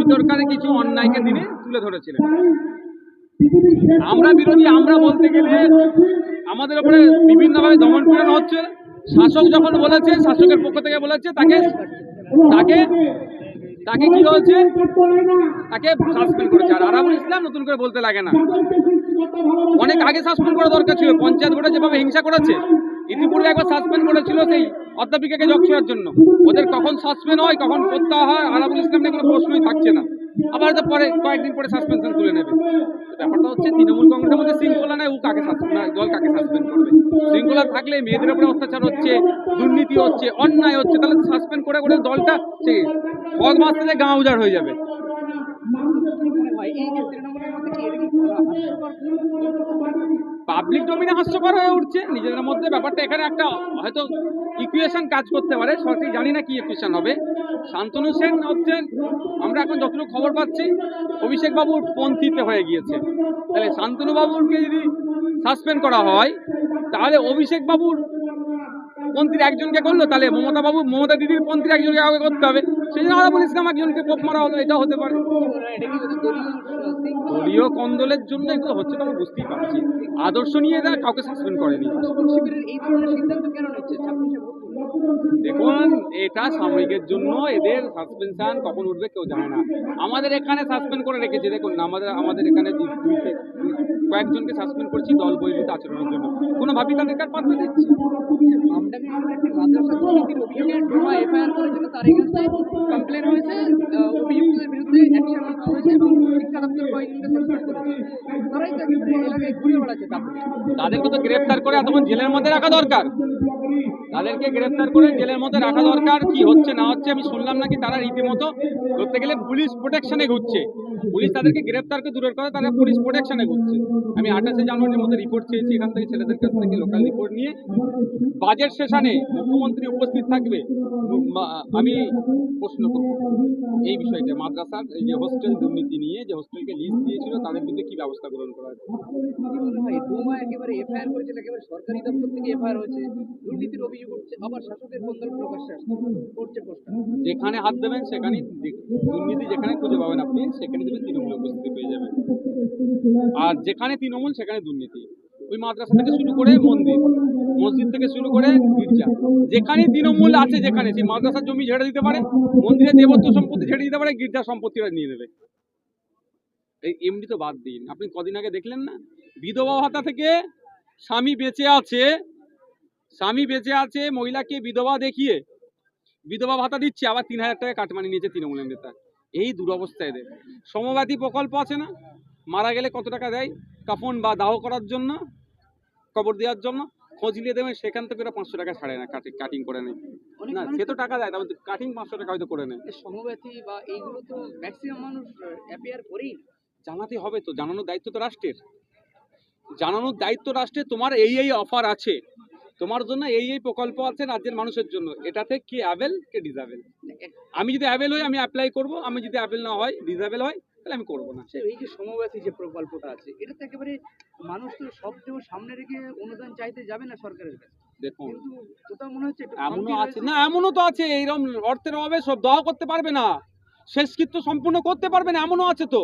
বিতর্কারে কিছু অন্যায়কে তিনি তুলে ধরেছিলেন। আমরা বিরোধী আমরা বলতে গেলে আমাদের উপরে বিভিন্নভাবে দমন পীড়ন হচ্ছে। শাসক যখন বলেছে শাসকের পক্ষ থেকে বলেছে তাকে তাকে তাকে কি হয়েছে? তাকে সাসপেন্ড করেছে। আর আরামুল ইসলাম নতুন করে বলতে লাগে না। অনেক আগে সাসপেন্ড করা দরকার ছিল। পঞ্চায়েত ভোটে যেভাবে হিংসা করেছে ইতিপূর্বে একবার সাসপেন্ড করেছিল সেই অধ্যাপিকাকে জগ ছোড়ার জন্য। ওদের কখন সাসপেন্ড হয়, কখন প্রত্যাহার হয় আরাবুল ইসলাম নিয়ে কোনো প্রশ্নই থাকছে না। আবার হয়তো পরে কয়েকদিন পরে সাসপেনশন তুলে নেবে। ব্যাপারটা হচ্ছে তৃণমূল কংগ্রেসের মধ্যে শৃঙ্খলা নেই, ও কাকে দল কাকে সাসপেন্ড করবে? শৃঙ্খলা থাকলে মেয়েদের উপরে অত্যাচার হচ্ছে, দুর্নীতি হচ্ছে, অন্যায় হচ্ছে, তাহলে সাসপেন্ড করে করে দলটা সেই পদ থেকে গাঁ উজাড় হয়ে যাবে। পাবলিক ডোমিনে হাস্যকর হয়ে উঠছে। নিজেদের মধ্যে ব্যাপারটা এখানে একটা হয়তো ইকুয়েশন কাজ করতে পারে। সঠিক জানি না কি ইকুয়েশন হবে। শান্তনু সেন হচ্ছেন, আমরা এখন যতটুকু খবর পাচ্ছি, অভিষেক বাবুর পন্থীতে হয়ে গিয়েছে। তাহলে শান্তনু বাবুকে যদি সাসপেন্ড করা হয়, তাহলে অভিষেক বাবুর পন্থীর একজনকে করল, তাহলে মমতা বাবু, মমতা দিদির পন্থীর একজনকে আগে করতে হবে। জন্য আরাবুল ইসলাম একজনকে কোপ মারা হলো এটা হতে পারে। দলীয় কন্দলের জন্য এগুলো হচ্ছে তো, আমরা বুঝতেই পারছি। আদর্শ নিয়ে এরা কাউকে সাসপেন্ড করেনি। দেখুন, এটা সাময়িকের জন্য এদের সাসপেনশন কখন উঠবে কেউ জানে না। আমাদের এখানে সাসপেন্ড করে রেখেছে, দেখুন, আমাদের আমাদের এখানে কয়েকজনকে সাসপেন্ড করেছি দল বহির্ভূত আচরণের জন্য। কোনোভাবেই তাদেরকে আর পাত্র দিচ্ছি তাদেরকে তো গ্রেফতার করে এতক্ষণ জেলের মধ্যে রাখা দরকার। তাদেরকে গ্রেফতার করে জেলের মধ্যে রাখা দরকার, কি হচ্ছে না হচ্ছে আমি শুনলাম নাকি তারা রীতিমতো ধরতে গেলে পুলিশ প্রোটেকশনে ঘুরছে। পুলিশ তাদেরকে গ্রেফতার করে দূরের কথা তারা পুলিশ প্রোটেকশনে ঘুরছে আমি আঠাশে জানুয়ারির মধ্যে রিপোর্ট চেয়েছি এখান থেকে ছেলেদের কাছ থেকে লোকাল রিপোর্ট নিয়ে। বাজেট সেশনে মুখ্যমন্ত্রী উপস্থিত থাকবে। আমি প্রশ্ন করব এই বিষয়টা মাদ্রাসার এই যে হোস্টেল দুর্নীতি নিয়ে যে হোস্টেলকে লিস্ট দিয়েছিল তাদের বিরুদ্ধে কি ব্যবস্থা গ্রহণ করা হয়েছে? কি ডোমা একেবারে এফআইআর করেছে একেবারে সরকারি দপ্তর থেকে এফআইআর হয়েছে। দুর্নীতির অভিযোগ উঠছে আবার শাসকের বন্ধন প্রকাশ্যে আসছে। করছে যেখানে হাত দেবেন সেখানে দুর্নীতি যেখানে খুঁজে পাবেন আপনি সেখানে উপস্থিতি পেয়ে আর যেখানে তৃণমূল, সেখানে দুর্নীতি। ওই মাদ্রাসা থেকে শুরু করে মন্দির মসজিদ থেকে শুরু করে গির্জা। যেখানে তৃণমূল আছে, যেখানে। সেই মাদ্রাসার জমি ঝেড়ে দিতে পারে, মন্দিরের দেবত্ব সম্পত্তি ঝেড়ে দিতে পারে, গির্জা সম্পত্তিটা নিয়ে নেবে। এই এমনি তো বাদ দিন। আপনি কদিন আগে দেখলেন না? বিধবা ভাতা থেকে স্বামী বেঁচে আছে, স্বামী বেঁচে আছে, মহিলাকে বিধবা দেখিয়ে বিধবা ভাতা দিচ্ছে, আবার তিন হাজার টাকা কাটমানি নিয়েছে তৃণমূলের নেতা। এই দুরবস্থা এদের। সমব্যাধি প্রকল্প আছে না? মারা গেলে কত টাকা দেয়? কাফন বা দাহ করার জন্য কবর দেওয়ার জন্য খোঁজ নিয়ে দেবেন সেখান থেকে ওরা পাঁচশো টাকা ছাড়ে না কাটিং কাটিং করে নেয়। না সে তো টাকা দেয় তারপর কাটিং পাঁচশো টাকা হয়তো করে নেয়। সমব্যথী বা এইগুলো তো ম্যাক্সিমাম মানুষ অ্যাপিয়ার করেই জানাতে হবে তো জানানোর দায়িত্ব তো রাষ্ট্রের। জানানোর দায়িত্ব রাষ্ট্রে তোমার এই এই অফার আছে। তোমার জন্য এই এই প্রকল্প আছে রাজ্যের মানুষের জন্য। এটাতে কে অ্যাভেল কে ডিজাবেল আমি যদি অ্যাভেল হই আমি অ্যাপ্লাই করব। আমি যদি অ্যাভেল না হয় ডিজাবেল হয় তাহলে আমি করব না। এই যে সমব্যথী যে প্রকল্পটা আছে এটা তো একেবারে মানুষ তো সবচেয়ে সামনে রেখে অনুদান চাইতে যাবে না সরকারের কাছে? দেখুন মনে এমনও আছে। না এমনও তো আছে এইরকম অর্থের অভাবে সব করতে পারবে না। শেষকৃত্য সম্পূর্ণ করতে পারবে না এমনও আছে তো।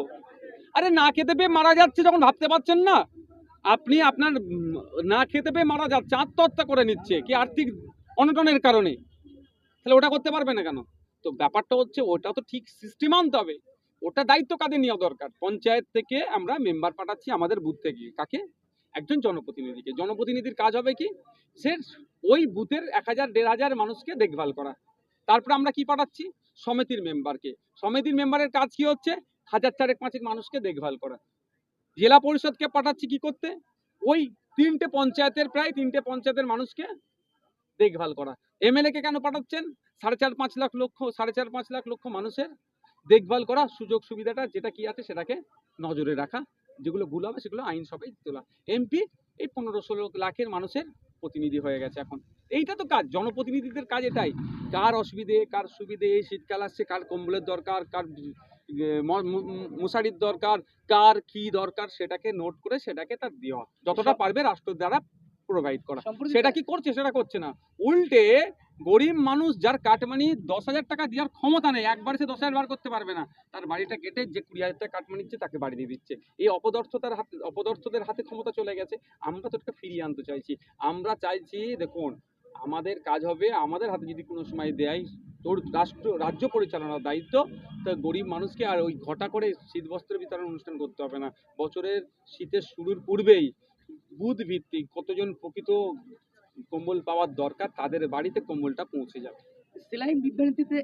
আরে না খেতে পেয়ে মারা যাচ্ছে যখন ভাবতে পারছেন না? আপনি আপনার না খেতে পেয়ে মারা যাচ্ছে আত্মহত্যা করে নিচ্ছে কি আর্থিক অনটনের কারণে? তাহলে ওটা করতে পারবে না কেন? তো ব্যাপারটা হচ্ছে ওটা তো ঠিক সিস্টেম আনতে হবে। ওটা দায়িত্ব কাদের নেওয়া দরকার? পঞ্চায়েত থেকে আমরা মেম্বার পাঠাচ্ছি আমাদের বুথ থেকে। কাকে? একজন জনপ্রতিনিধিকে। জনপ্রতিনিধির কাজ হবে কি? সে ওই বুথের এক হাজার, দেড় হাজার মানুষকে দেখভাল করা। তারপরে আমরা কি পাঠাচ্ছি? সমিতির মেম্বারকে সমিতির মেম্বারের কাজ কি হচ্ছে? হাজার চারেক পাঁচেক মানুষকে দেখভাল করা। জেলা পরিষদকে পাঠাচ্ছি কি করতে? ওই তিনটে পঞ্চায়েতের, প্রায় তিনটে পঞ্চায়েতের মানুষকে দেখভাল করা। এমএলএ কে কেন পাঠাচ্ছেন? সাড়ে চার পাঁচ লাখ লক্ষ সাড়ে চার পাঁচ লাখ লক্ষ মানুষের দেখভাল করা সুযোগ সুবিধাটা যেটা কি আছে সেটাকে নজরে রাখা যেগুলো ভুল হবে সেগুলো আইন সভায় তোলা। এমপি এই পনেরো ষোলো লাখের মানুষের প্রতিনিধি হয়ে গেছে এখন। এইটা তো কাজ জনপ্রতিনিধিদের কাজ এটাই। কার অসুবিধে কার সুবিধে এই শীতকাল আসছে কার কম্বলের দরকার কার মশারির দরকার কার কি দরকার সেটাকে নোট করে সেটাকে তার দেওয়া। যতটা পারবে রাষ্ট্র দ্বারা প্রোভাইড করা। সেটা কি করছে সেটা করছে না। উল্টে গরিব মানুষ যার কাটমানি দশ হাজার টাকা দেওয়ার ক্ষমতা নেই, একবার সে দশ হাজার বার করতে পারবে না। তার বাড়িটা কেটে যে কুড়ি হাজার টাকা কাটমানি দিচ্ছে তাকে বাড়ি দিয়ে দিচ্ছে। এই অপদর্থতার হাতে, অপদর্থদের হাতে ক্ষমতা চলে গেছে। আমরা তো ফিরিয়ে আনতে চাইছি। আমরা চাইছি, দেখুন, আমাদের কাজ হবে, আমাদের হাতে যদি কোনো সময় দেয় তোর রাষ্ট্র, রাজ্য পরিচালনার দায়িত্ব, তা গরিব মানুষকে আর ওই ঘটা করে শীত বস্ত্র বিতরণ অনুষ্ঠান করতে হবে না। বছরের শীতের শুরুর পূর্বেই বুধ ভিত্তিক কতজন প্রকৃত কম্বল পাওয়ার দরকার তাদের বাড়িতে কম্বলটা পৌঁছে যাবে। সেলাই বিভ্রান্তিতে